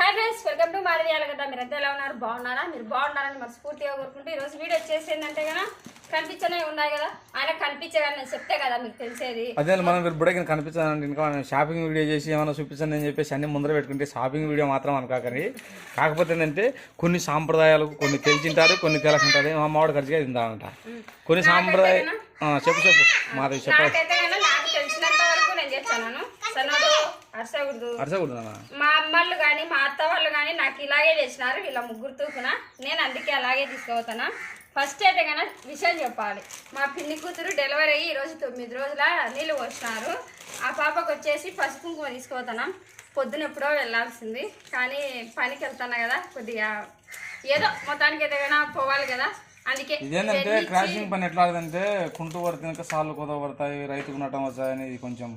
Hi friends welcome to Madhavi కదా మీరు అంతా ఎలా ఉన్నారు? బాగున్నారా? మీరు బాగున్నారని మనస్ఫూర్తిగా కోరుకుంటూ ఈరోజు వీడియో వచ్చేసి ఏంటంటే కదా కనిపించనే ఉన్నాయి కదా. ఆయన కనిపించగానే నేను చెప్తే కదా మీకు తెలిసేది. అదే మనం మీరు బుడకి కనిపించాలంటే ఇంకా మనం షాపింగ్ వీడియో చేసి ఏమైనా చూపించండి అని చెప్పేసి అన్ని ముందర పెట్టుకుంటే షాపింగ్ వీడియో మాత్రం అనుకోకండి కాకపోతే ఏంటంటే కొన్ని సాంప్రదాయాలు కొన్ని తెలిసింటారు కొన్ని తెలిసింటారు. మా మామిడి ఖర్చుగా తింటామంట కొన్ని సాంప్రదాయ చెప్పు చెప్పు. మాది చెప్ప. నాకు తెలిసినంత వరకు నేను చేస్తాను అరసకూడదు మా అమ్మళ్ళు కానీ మా అత్త వాళ్ళు కానీ నాకు ఇలాగే చేసినారు. వీళ్ళ ముగ్గురు తూకున. నేను అందుకే అలాగే తీసుకుపోతాను ఫస్ట్ అయితే కన్నా విషయం చెప్పాలి. మా పిన్ని కూతురు డెలివరీ అయ్యి ఈరోజు తొమ్మిది రోజుల నీళ్ళు పోసినారు. ఆ పాపకు వచ్చేసి పసుపు కుంకుమ తీసుకుపోతాను పొద్దున ఎప్పుడో వెళ్ళాల్సింది. కానీ పనికి వెళ్తాను కదా కొద్దిగా ఏదో మొత్తానికి అయితే కన్నా పోవాలి కదా. అందుకే ఇదేంటంటే క్రాషింగ్ పని ఎట్లా అంటే కుంటు పడితే సార్లు కుదవ పడతాయి రైతుకు నటం వచ్చాయని కొంచెం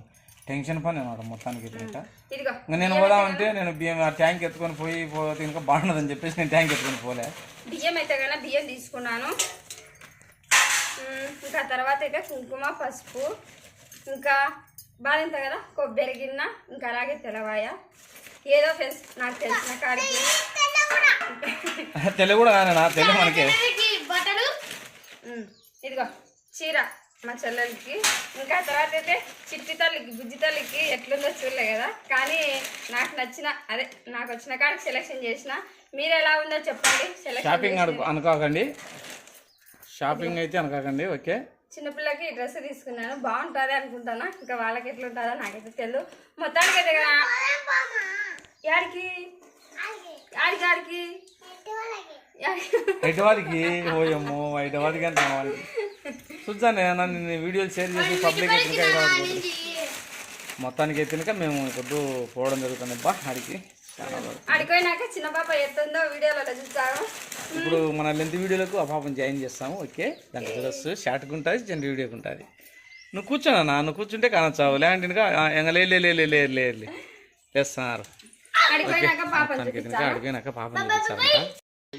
టెన్షన్ పని అనమాట మొత్తానికి ఇంకా నేను పోదామంటే నేను బియ్యం ఆ ట్యాంక్ ఎత్తుకొని పోయి పోతే ఇంకా బాగుండదని చెప్పేసి నేను ట్యాంక్ ఎత్తుకొని పోలే. బియ్యం అయితే కన్నా బియ్యం తీసుకున్నాను. ఇంకా తర్వాత అయితే కుంకుమ పసుపు ఇంకా బాధింత కదా కొబ్బరి గిన్నె ఇంకా అలాగే తెలవాయ ఏదో ఫ్రెండ్స్ నాకు తెలిసిన కాడికి. తెలుగు కూడా తెలుగు మనకి. ఇదిగో చీర. మా చెల్లెలకి. ఇంకా తర్వాత అయితే చిట్టి తల్లికి బుజ్జి తల్లికి ఎట్లుందో చూడలే కదా. కానీ నాకు నచ్చిన అదే నాకు వచ్చిన కాడికి సెలెక్షన్ చేసిన. మీరు ఎలా ఉందో చెప్పండి. షాపింగ్ అను అనుకోకండి. షాపింగ్ అయితే అనుకోకండి ఓకే. చిన్నపిల్లకి డ్రెస్ తీసుకున్నాను. బాగుంటుంది అనుకుంటాను? ఇంకా వాళ్ళకి ఎట్లుంటుందో నాకైతే తెలియదు మొత్తానికి అయితే కదా. యాడికి? యాడికి యాడికి? ఎటువారికి ఓయమ్మో ఎటువారికి అంటే చూద్దానే నేను వీడియోలు షేర్ చేసి పబ్లిక్ ఎత్తినక హైదరాబాద్ మొత్తానికి ఎత్తినక మేము ఇప్పుడు పోవడం జరుగుతుంది. అబ్బా అడిగి అడిగిపోయినాక చిన్న పాప ఎత్తుందో చూస్తాము ఇప్పుడు మన లెంత్ వీడియోలకు ఆ పాపం జాయిన్ చేస్తాము. ఓకే? దాని చూడొచ్చు షార్ట్గా ఉంటుంది చిన్న వీడియోకి ఉంటుంది. నువ్వు కూర్చోనా నువ్వు కూర్చుంటే కానొచ్చావు. లేదంటే ఇంకా లే లే లే లే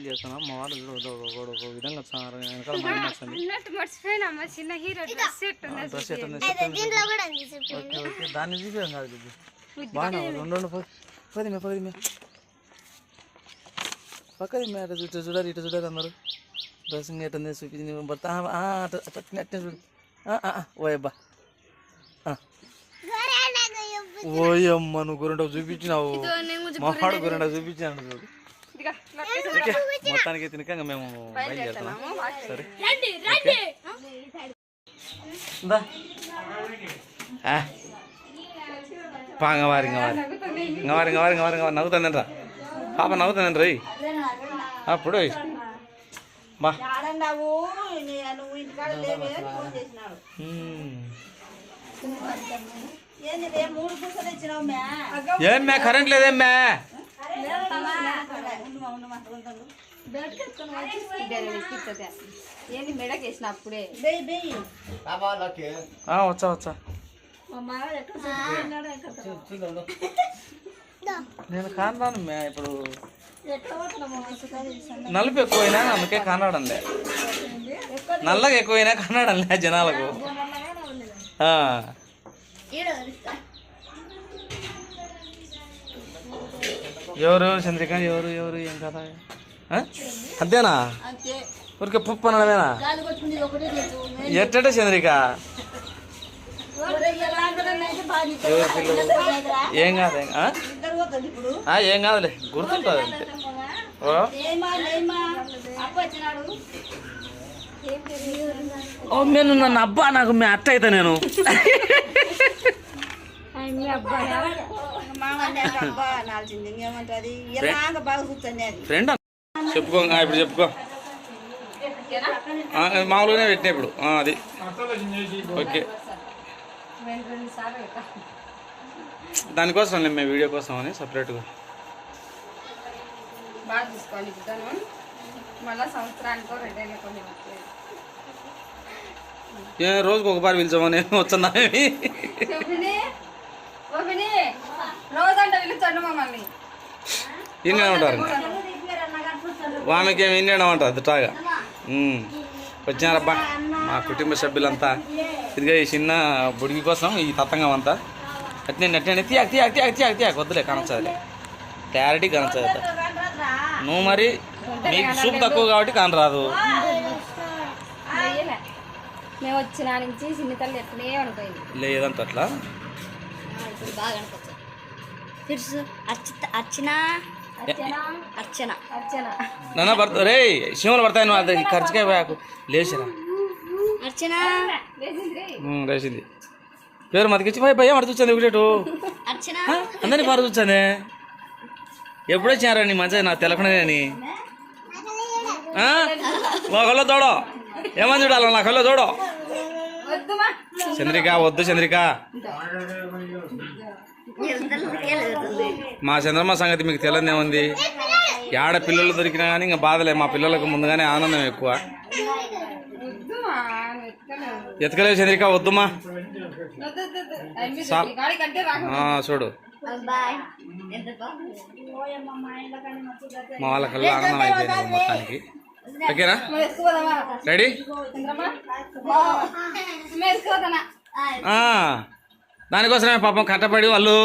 చేస్తున్నాం. మా వాడు ఒక విధంగా ఓకే ఓకే. దాన్ని తీసేయం కాదు బాగా రెండు రెండు పది. మే పది మే పక్కది మే అటు ఇటు చూడాలి ఇటు చూడాలి అందరు. డ్రెస్సింగ్ ఎట్టుంది చూపించింది భర్త అట్టిన అట్టిన చూడు. ఓయబ్బా ఓయమ్మ నువ్వు గురంట చూపించినావు. మా వాడు గురంట చూపించాను మొత్తానికి తినక మేము బయలుదేరుతున్నాము. సరే. పాంగవారి ఇంగవారి ఇంగవారి ఇంగవారి ఇంగవారి ఇంగవారి నవ్వుతానండ్రా పాప నవ్వుతానండ్రా అప్పుడు బా. ఏం మ్యా కరెంట్ లేదేం మ్యా ఏంది మెడకి అప్పుడే? వచ్చా వచ్చా. నేను కానరాను ఇప్పుడు. నలుపు ఎక్కువైనా అందుకే కానడంలే నల్లగా ఎక్కువైనా కానడంలే జనాలకు. ఎవరు చంద్రిక? ఎవరు? ఎవరు? ఏం కదా? అంతేనా? అంతే. ఊరికే పుప్పు అనడమేనా? ఎట్టట చంద్రిక? ఎవరు పిల్లలు? ఏం కాదు ఏం- కాదులే. గుర్తుంటుంది. అంతే ఓ? ఓ నేను నన్ను అబ్బా నాకు మీ అట్ట అయితే నేను. అబ్బా. ఫ్రెండ్ చెప్పుకో ఇప్పుడు చెప్పుకో. మామూలుగానే పెట్టిన ఇప్పుడు. అది. ఓకే. దానికోసం లేదు మేము వీడియో కోసం అని సపరేట్గా. బాగా చూసుకోవాలి ఇద్దరు మళ్ళీ సంవత్సరానికి రోజుకు ఒకసారి పిలిచామని వస్తున్నాయి రోజంటే పిలుచండి మమ్మల్ని. ఇన్నే ఉంటారు వామెకి ఏమి ఇన్నే ఉంటారు అదుటాగా వచ్చినారబ్బా మా కుటుంబ సభ్యులంతా. ఇదిగా ఈ చిన్న బుడిగి కోసం ఈ తతంగం అంతా. అట్నే అట్నే తీయాక తీయాక తీయాక తీయాక తీయాక వద్దులే కానొచ్చదులే క్లారిటీ కనచదు నువ్వు మరి మీకు చూపు తక్కువ కాబట్టి కానరాదు. మేము వచ్చిన నుంచి చిన్న తల్లి ఎట్లే అనుకోయింది లేదంట అట్లా. బాగా ఫిర్స్ అర్చిత అర్చన? అర్చన? అర్చన. నాన్న భర్త రే శివులు పడతాయి నువ్వు అది ఖర్చుకే పోయాకు. లేచిరా. అర్చన? లేచింది పేరు మతికిచ్చి పోయి భయం అడు చూస్తుంది ఒకటేటు అర్చన? అందరినీ పారు చూచానే ఎప్పుడు వచ్చారా నీ మంచిగా నాకు తెలకనే మా కల్లో తోడో. ఏమని చూడాలి? నా కల్లో తోడో. వద్దుమా? చంద్రిక వద్దు చంద్రిక. మా చంద్రమ్మ సంగతి మీకు తెలియదు ఏముంది ఏడ పిల్లలు దొరికినా కానీ ఇంకా బాధలే. మా పిల్లలకు ముందుగానే ఆనందం ఎక్కువ. ఎతకలేవు చంద్రిక వద్దుమా? చూడు. మా వాళ్ళకల్లా ఆనందం అయిపోయింది మొత్తానికి. ఓకేనా? రెడీ? దానికోసమే పాపం కట్టబడి వాళ్ళు